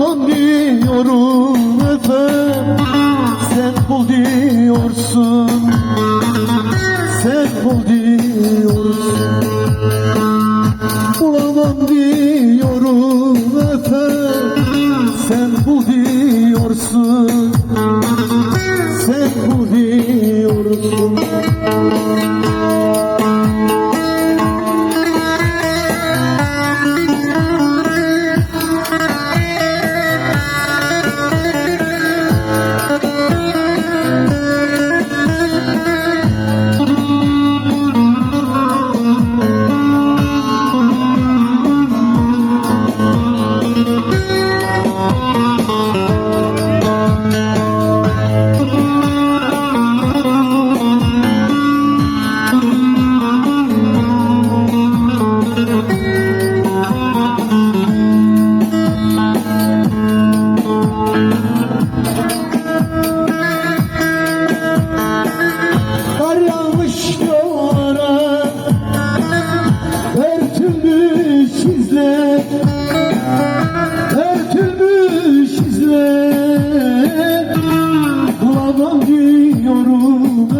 diyorum efendim. Sen bul diyorsun. Sen bul diyorsun. Bulamam diyorum efendim. Sen bul diyorsun. Sen bul diyorsun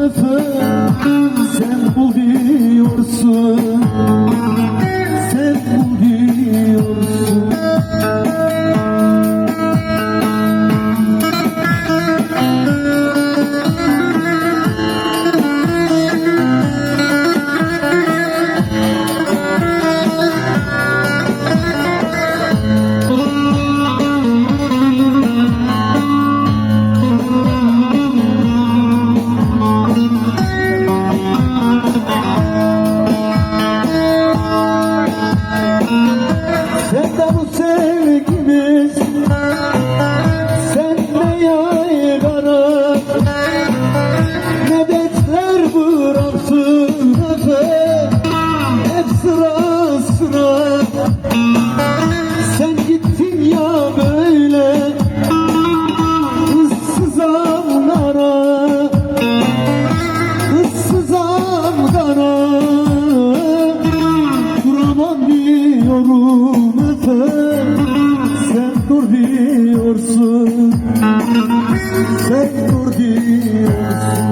efendim Sen bul diyorum efendim Sen dur diyorsun. Sen dur diyorsun.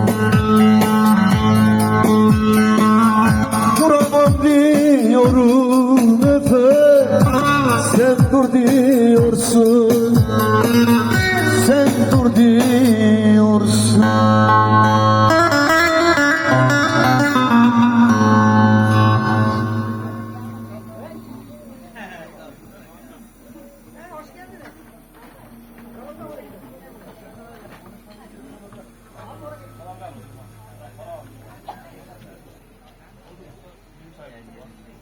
Duramam diyorum efendim Sen dur diyorsun something.